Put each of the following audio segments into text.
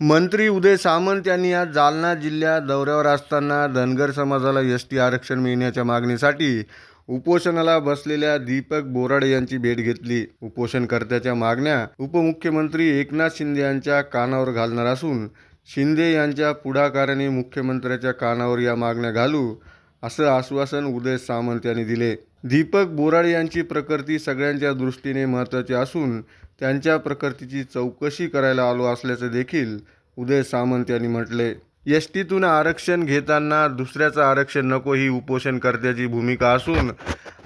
मंत्री उदय सामंत यांनी आज जालना जिल्ह्यात दौऱ्यावर असताना धनगर समाजाला एस टी आरक्षण मिळण्याच्या मागणीसाठी उपोषणाला बसलेल्या दीपक बोराडे यांची भेट घेतली. उपोषणकर्त्याच्या मागण्या उपमुख्यमंत्री एकनाथ शिंदे यांच्या कानावर घालणार असून शिंदे यांच्या पुढाकाराने मुख्यमंत्र्याच्या कानावर या मागण्या घालू असं आश्वासन उदय सामंत यांनी दिले. दीपक बोराडे यांची प्रकृती सगळ्यांच्या दृष्टीने महत्त्वाची असून त्यांच्या प्रकृतीची चौकशी करायला आलो असल्याचे देखील उदय सामंत यांनी म्हटले. एस टीतून आरक्षण घेताना दुसऱ्याचं आरक्षण नको ही उपोषणकर्त्याची भूमिका असून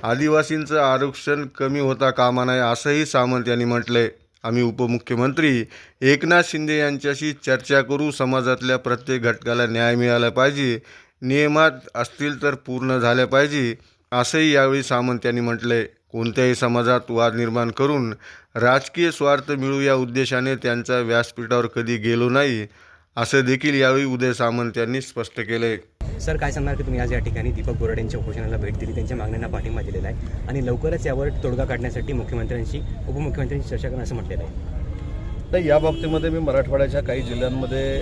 आदिवासींचं आरक्षण कमी होता कामा नये असंही सामंत यांनी म्हटले. आम्ही उपमुख्यमंत्री एकनाथ शिंदे यांच्याशी चर्चा करू समाजातल्या प्रत्येक घटकाला न्याय मिळाला पाहिजे नियमात असतील तर पूर्ण झाल्या पाहिजे असंही यावेळी सामंत यांनी म्हटले. कोणत्याही समाजात वाद निर्माण करून राजकीय स्वार्थ मिळू या उद्देशाने त्यांच्या व्यासपीठावर कधी गेलो नाही असं देखील यावेळी उदय सामंत यांनी स्पष्ट केले. सर काय सांगणार की तुम्ही आज या ठिकाणी दीपक बोराडे यांच्या उपोषणाला भेट दिली त्यांच्या मागण्यांना पाठिंबा दिलेला आहे आणि लवकरच यावर तोडगा काढण्यासाठी मुख्यमंत्र्यांशी उपमुख्यमंत्र्यांशी चर्चा करणं असं म्हटलेलं आहे. नाही या बाबतीमध्ये मी मराठवाड्याच्या काही जिल्ह्यांमध्ये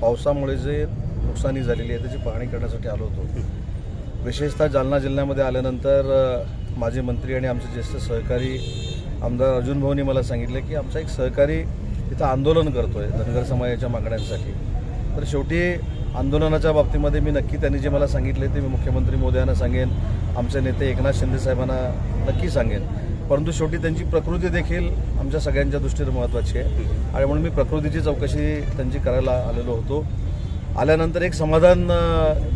पावसामुळे जे नुकसानी झालेली आहे त्याची पाहणी करण्यासाठी आलो होतो. विशेषतः जालना जिल्ह्यामध्ये आल्यानंतर माझे मंत्री आणि आमचे ज्येष्ठ सहकारी आमदार अर्जुन भाऊनी मला सांगितलं की आमचा एक सहकारी तिथं आंदोलन करतो आहे धनगर समाजाच्या मागण्यांसाठी. तर शेवटी आंदोलनाच्या बाबतीमध्ये मी नक्की त्यांनी जे मला सांगितले ते मी मुख्यमंत्री मोदयांना सांगेन आमचे नेते एकनाथ शिंदे साहेबांना नक्की सांगेन. परंतु शेवटी त्यांची प्रकृती देखील आमच्या सगळ्यांच्या दृष्टीने महत्त्वाची आहे. आणि म्हणून मी प्रकृतीची चौकशी त्यांची करायला आलेलो होतो. आल्यानंतर एक समाधान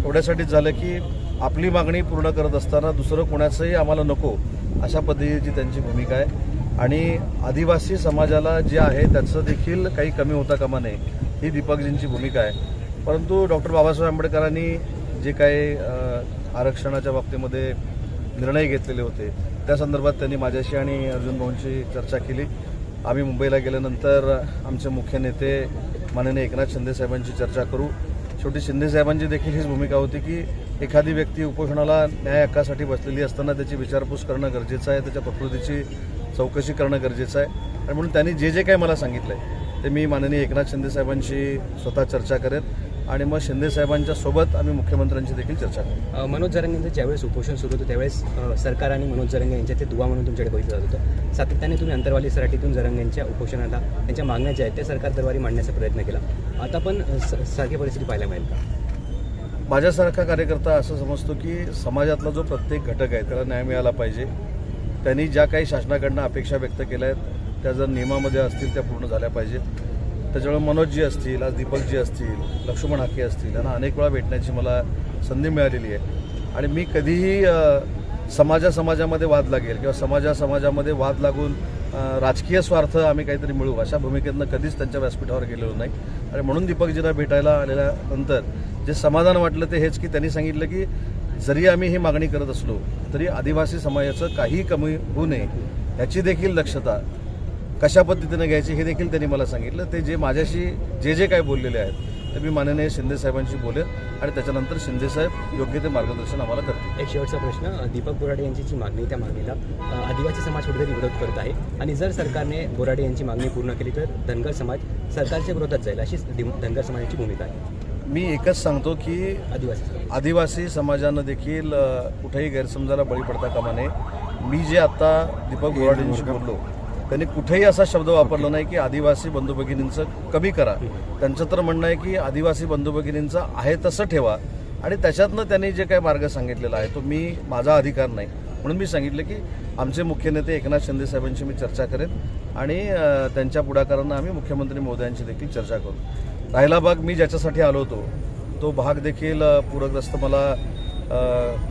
एवढ्यासाठीच झालं की आपली मागणी पूर्ण करत असताना दुसरं कोणाचंही आम्हाला नको अशा पद्धतीची त्यांची भूमिका आहे. आणि आदिवासी समाजाला जे आहे त्याचं देखील काही कमी होता कामा नये ही दीपकजींची भूमिका आहे. परंतु डॉक्टर बाबासाहेब आंबेडकरांनी जे काही आरक्षणाच्या बाबतीमध्ये निर्णय घेतलेले होते त्या संदर्भात त्यांनी माझ्याशी आणि अर्जुन भाऊंशी चर्चा केली. आम्ही मुंबईला गेल्यानंतर आमचे मुख्य नेते माननीय एकनाथ शिंदे साहेबांची चर्चा करू. शेवटी शिंदे साहेबांची देखील हीच भूमिका होती की एखादी व्यक्ती उपोषणाला न्याय हक्कासाठी बसलेली असताना त्याची विचारपूस करणं गरजेचं आहे त्याच्या प्रकृतीची चौकशी करणं गरजेचं आहे. आणि म्हणून त्यांनी जे जे काही मला सांगितलं आहे ते मी माननीय एकनाथ शिंदेसाहेबांशी स्वतः चर्चा करेन आणि मग शिंदे साहेबांच्या सोबत आम्ही मुख्यमंत्र्यांची देखील चर्चा करू. मनोज मनोज यांचं ज्यावेळेस उपोषण सुरू होतं त्यावेळेस सरकार आणि मनोज जरंगे यांच्या ते दुवा म्हणून तुमच्याकडे बघितलं जात होतं. सातत्याने तुम्ही अंतरवाली सराठीतून जरंग यांच्या उपोषणाला त्यांच्या मागण्या ज्या आहेत त्या सरकार दरबारी मांडण्याचा प्रयत्न केला. आता पण स- सारखी परिस्थिती पाहायला मिळेल का? माझ्यासारखा कार्यकर्ता असं समजतो की समाजातला जो प्रत्येक घटक आहे त्याला न्याय मिळाला पाहिजे. त्यांनी ज्या काही शासनाकडनं अपेक्षा व्यक्त केल्या आहेत त्या जर नियमामध्ये असतील त्या पूर्ण झाल्या पाहिजेत. त्याच्यामुळे मनोजजी असतील आज दीपकजी असतील लक्ष्मण हाके असतील यांना अनेक वेळा भेटण्याची मला संधी मिळालेली आहे. आणि मी कधीही समाजा समाजामध्ये वाद लागेल किंवा समाजा समाजामध्ये वाद लागून राजकीय स्वार्थ आम्ही काहीतरी मिळू अशा भूमिकेतनं कधीच त्यांच्या व्यासपीठावर गेलेलो नाही. आणि म्हणून दीपकजींना भेटायला आलेल्यानंतर जे समाधान वाटलं ते हेच की त्यांनी सांगितलं की जरी आम्ही ही मागणी करत असलो तरी आदिवासी समाजाचं काही कमी होऊ नये ह्याची देखील दक्षता कशा पद्धतीनं घ्यायची हे देखील त्यांनी मला सांगितलं. ते जे माझ्याशी जे जे काय बोललेले आहेत ते मी माननीय शिंदे साहेबांशी बोलेन आणि त्याच्यानंतर शिंदे साहेब योग्य ते मार्गदर्शन आम्हाला करतील. एक शेवटचा प्रश्न दीपक बोराडे यांची जी मागणी त्या मागणीला. आदिवासी समाज कुठेतरी विरोध करत आहे आणि जर सरकारने बोराडे यांची मागणी पूर्ण केली तर धनगर समाज सरकारच्या विरोधात जाईल अशी धनगर समाजाची भूमिका आहे. मी एकच सांगतो की आदिवासी आदिवासी समाजानं देखील कुठेही गैरसमजाला बळी पडता कामा नये. मी जे आता दीपक बोराडेंशी बोललो त्यांनी कुठेही असा शब्द वापरला नाही की आदिवासी बंधू भगिनींचं कमी करा. त्यांचं तर म्हणणं आहे की आदिवासी बंधू भगिनींचं आहे तसं ठेवा. आणि त्याच्यातनं त्यांनी जे काही मार्ग सांगितलेला आहे तो मी माझा अधिकार नाही. म्हणून मी सांगितलं की आमचे मुख्य नेते एकनाथ शिंदे साहेबांशी मी चर्चा करेन आणि त्यांच्या पुढाकारांना आम्ही मुख्यमंत्री मोदयांची देखील चर्चा करू. राहिला भाग मी ज्याच्यासाठी आलो होतो तो भाग देखील पूरग्रस्त मला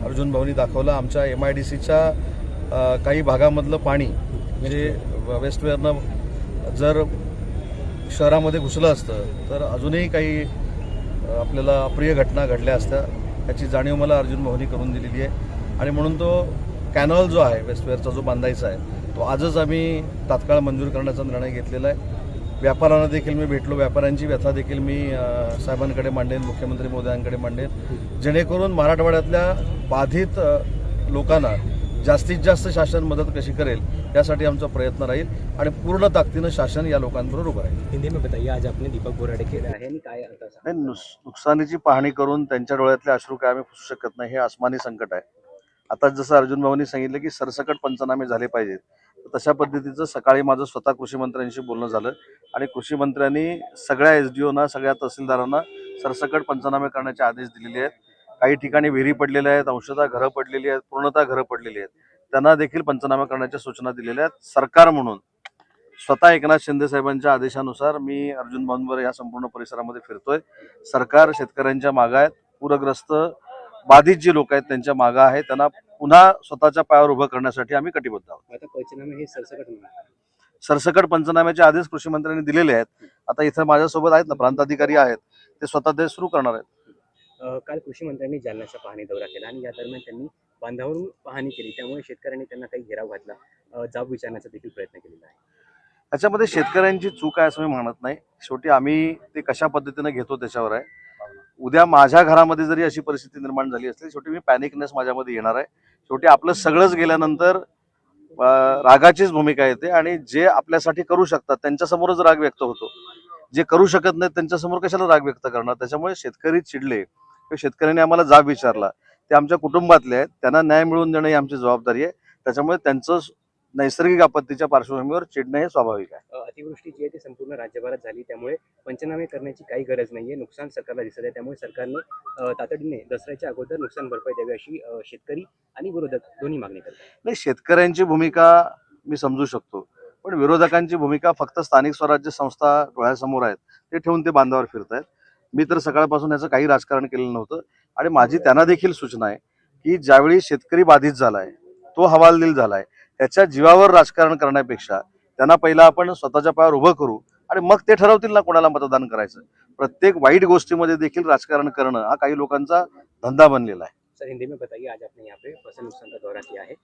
अर्जुन भाऊनी दाखवला. आमच्या एम आय डी सीच्या काही भागामधलं पाणी म्हणजे वेस्टवेअरनं जर शहरामध्ये घुसलं असतं तर अजूनही काही आपल्याला अप्रिय घटना घडल्या असत्या याची जाणीव मला अर्जुन भाऊनी करून दिलेली आहे. आणि म्हणून तो कॅनॉल जो आहे वेस्टवेअरचा जो बांधायचा आहे तो आजच आम्ही तात्काळ मंजूर करण्याचा निर्णय घेतलेला आहे. व्यापाऱ्यांना देखील मी भेटलो व्यापाऱ्यांची व्यथा देखील मी साहेबांकडे मांडेन मुख्यमंत्री मोदयांकडे मांडेन. जेणेकरून मराठवाड्यातल्या बाधित लोकांना जास्तीत जास्त शासन मदत कशी करेल यासाठी आमचा प्रयत्न राहील आणि पूर्ण ताकदीनं शासन या लोकांबरोबर उभं राहील. हिंदी में बताइए आज आपने दीपक बोराडे केलं आहे आणि काय आता सांगा? नाही नुस नुकसानीची पाहणी करून त्यांच्या डोळ्यातले अश्रू काय आम्ही पुसू शकत नाही हे आसमानी संकट आहे. आता जसं अर्जुन भाऊनी सांगितलं की सरसकट पंचनामे झाले पाहिजेत तर तशा पद्धतीचं सकाळी माझं स्वतः कृषी मंत्र्यांशी बोलणं झालं आणि कृषी मंत्र्यांनी सगळ्या एस डी ओना सगळ्या तहसीलदारांना सरसकट पंचनामे करण्याचे आदेश दिलेले आहेत. काही ठिकाणी विहिरी पडलेल्या आहेत अंशतः घरं पडलेली आहेत पूर्णतः घरं पडलेली आहेत. त्यांना देखील पंचनामे करण्याच्या सूचना दिलेल्या आहेत. सरकार म्हणून स्वतः एकनाथ शिंदे साहेबांच्या आदेशानुसार मी अर्जुन भाऊंवर या संपूर्ण परिसरामध्ये फिरतोय. सरकार शेतकऱ्यांच्या मागं आहेत. पूरग्रस्त बाधित जी लोक आहेत त्यांच्या मागं आहे. त्यांना पुन्हा स्वतःच्या पायावर उभं करण्यासाठी आम्ही कटिबद्ध आहोत. आता पंचनामे हे सरसकट पंचनाम्याचे आदेश कृषी मंत्र्यांनी दिलेले आहेत. आता इथं माझ्यासोबत आहेत ना प्रांत अधिकारी आहेत. ते स्वतः ते सुरू करणार आहेत. काल कृषी मंत्र्यांनी जालन्याचा पाहणी दौरा केला आणि या दरम्यान त्यांनी बांधावरून पाहणी केली. त्यामुळे शेतकऱ्यांनी त्यांना काही घेराव घातला. जाब विचारण्याचा देखील प्रयत्न केलेला आहे. याच्यामध्ये शेतकऱ्यांची चूक आहे असं मी म्हणत नाही. शेवटी आम्ही ते कशा पद्धतीनं घेतो त्याच्यावर आहे. उद्या माझ्या घरामध्ये जरी अशी परिस्थिती निर्माण झाली असली शेवटी मी पॅनिकनेस माझ्यामध्ये येणार आहे. शेवटी आपलं सगळंच गेल्यानंतर रागाचीच भूमिका येते आणि जे आपल्यासाठी करू शकतात त्यांच्यासमोरच राग व्यक्त होतो. जे करू शकत नाहीत त्यांच्यासमोर कशाला राग व्यक्त करणार? त्याच्यामुळे शेतकरी चिडले. शेतकऱ्यांनी आम्हाला जाब विचारला. ते आमच्या कुटुंबातले आहेत. त्यांना न्याय मिळवून देणं ही आमची जबाबदारी आहे. त्याच्यामुळे त्यांचं नैसर्गिक आपत्तीच्या पार्श्वभूमीवर चिडणं हे स्वाभाविक आहे. अतिवृष्टी जी आहे ती संपूर्ण राज्यभरात झाली. त्यामुळे पंचनामे करण्याची काही गरज नाहीये. नुकसान सरकारला दिसत आहे. त्यामुळे सरकारने तातडीने दसऱ्याच्या अगोदर नुकसान भरपाई द्यावी अशी शेतकरी आणि विरोधक दोन्ही मागणी करतात. नाही शेतकऱ्यांची भूमिका मी समजू शकतो. पण विरोधकांची भूमिका फक्त स्थानिक स्वराज्य संस्था डोळ्यासमोर आहेत. ते ठेवून ते बांधावर फिरत आहेत मी तर सकाळपासून याचं काही राजकारण केलेलं नव्हतं. आणि माझी त्यांना देखील सूचना आहे की ज्यावेळी शेतकरी बाधित झालाय तो हवालदिल झालाय त्याच्या जीवावर राजकारण करण्यापेक्षा त्यांना पहिला आपण स्वतःच्या पायावर उभं करू आणि मग ते ठरवतील ना कोणाला मतदान करायचं. प्रत्येक वाईट गोष्टीमध्ये देखील राजकारण करणं हा काही लोकांचा धंदा बनलेला आहे. सर हिंदी में बताइए आज आपने यहाँ पे फसल नुकसान का दौरा किया है।